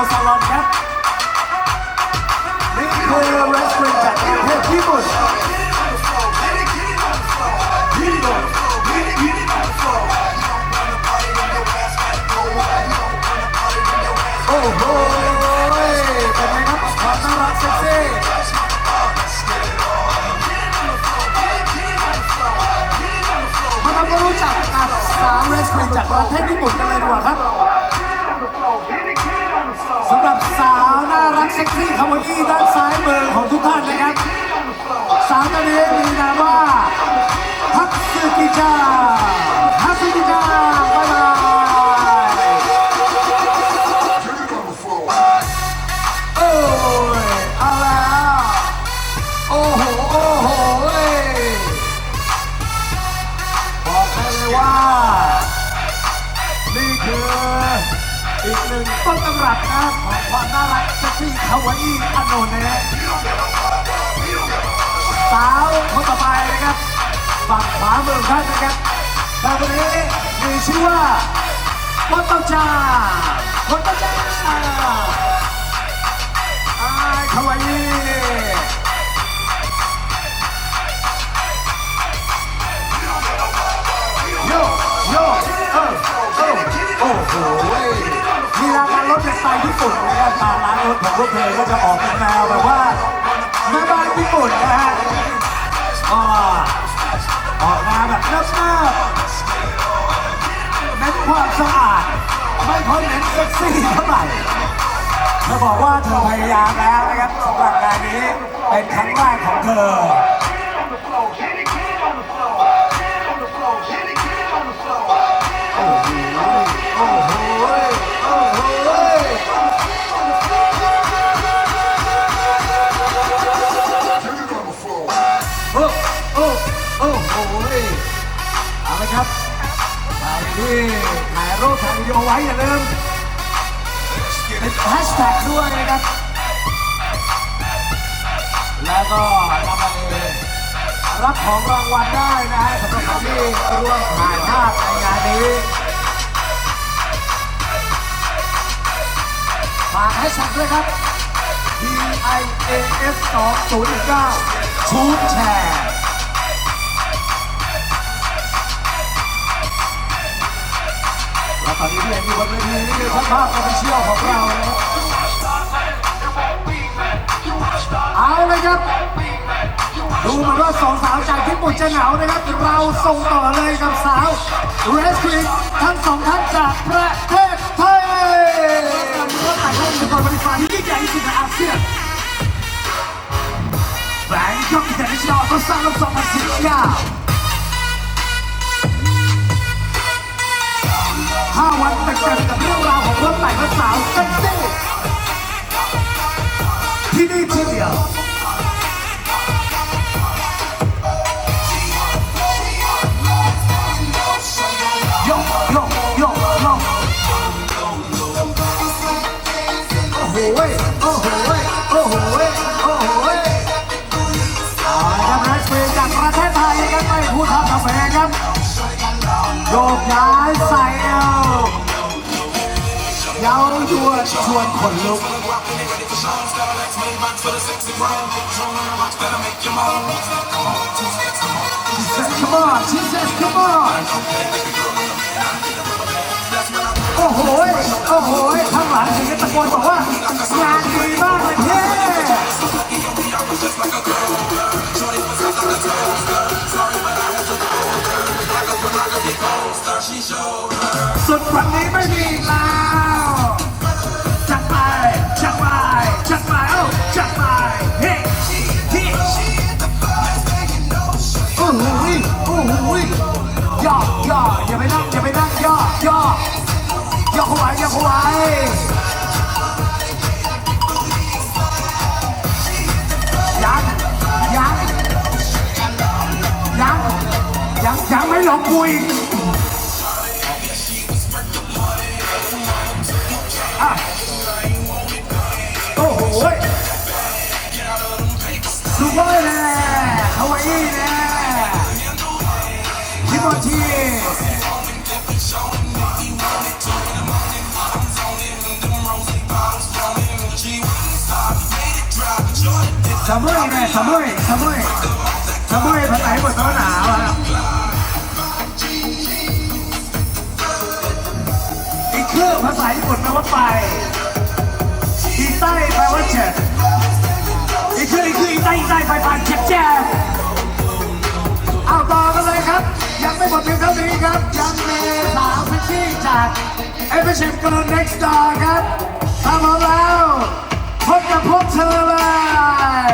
ตซาลอนครับนี่คือเรสตอรนจากประเทศญี่ปุ่น โอ้โหเป็นไงครับความน่ารักเซ็กซี่มาทำความรู้จักกับสาวเรสตอรนจากประเทศญี่ปุ่นกันเลยดีกว่าครับ สำหรับสาวน่ารักเซ็กซี่คาวาอี้ด้านซ้ายมือของทุกท่านนะครับ สาวคนนี้มีนามว่าฮักสุกิจา อีกหนึ่งต้นตำรับนะของความน่ารักเซ็กซี่คาวาอี้อันโนเนะสาวคนต่อไปนะครับฝั่งขวามืองท่านนะครับสาวคนนี้มีชื่อว่าวัตตจาวัตตจาอายคาวาอิโยโยเออเออโอ้โห มีร้านร้านรถเป็นสไตล์ญี่ปุ่นนะครับตามร้านรถของพวกเธอก็จะออกเป็นแนวแบบว่าแม่บ้านญี่ปุ่นนะฮะอออกมาแบบเนิบๆเน้นความสะอาด ไม่ค่อยเน้นเซ็กซี่เท่าไหร่เธอบอกว่าเธอพยายามแล้วนะครับสำหรับงานนี้เป็นครั้งแรกของเธอ อ้โหเอาละครับใครที่ถ่ายรูปถ่ายวิดีโอไว้อย่าลืมเป็นแฮชแท็กด้วยนะครับ แล้วก็นำมาเองรับของรางวัลได้นะฮะสำหรับคนที่ร่วมถ่ายภาพในงานนี้ฝากแฮชแท็กด้วยครับ D I A S 2 0 1 9ชูดแชร์ ตอนนี้ที่เห็นอยู่บนเวทีนี่คือช่างภาพออฟฟิเชียลของเรานะครับเอาเลยครับ ดูเหมือนว่าสองสาวจากญี่ปุ่นจะเหงานะครับ เราส่งต่อเลยกับสาวเรสคิงทั้งสองท่านจากประ วันเต็มๆกับเรื่องราวของรถแต่งและสาวเซ็กซี่ที่นี่ที่เดียวโยโยโยโยโอ้โหเว้ยโอ้โหเว้ยโอ้โหเว้ยโอ้โหเว้ยเอาละครับเรสเวย์จากประเทศไทยครับไม่พูดทำกาแฟครับโย เย้ายวนชวนขนลุกโอ้โหโอ้โหยข้างหลังถึงกับตะโกนบอกว่างานดีมากเลยพี่สุดวันนี้ไม่มีอีกแล้ว ย่อย่ออย่าไปนั่งอย่าไปนั่งย่อย่อย่อเข้าไว้ย่อเข้าไว้ยังยังยังยังยังไม่หลงกูอีก สมุยเนี่ยสมุยสมุยสมุยภาษาญี่ปุ่นแปลว่าหนาวอะอีกคือภาษาญี่ปุ่นแปลว่าไปอีใต้แปลว่าเจ็บอีกคืออีกคืออีใต้อีใต้ไปไปเจ็บเจ็บเอาต่อกันเลยครับ ยังไม่หมดเพียงเท่านี้ครับ ยังมีสาวพิชชี่จากเอฟเอชเอ็มกรุ๊ป next door ครับทำเอาแล้วพบกับพวกเธอเลย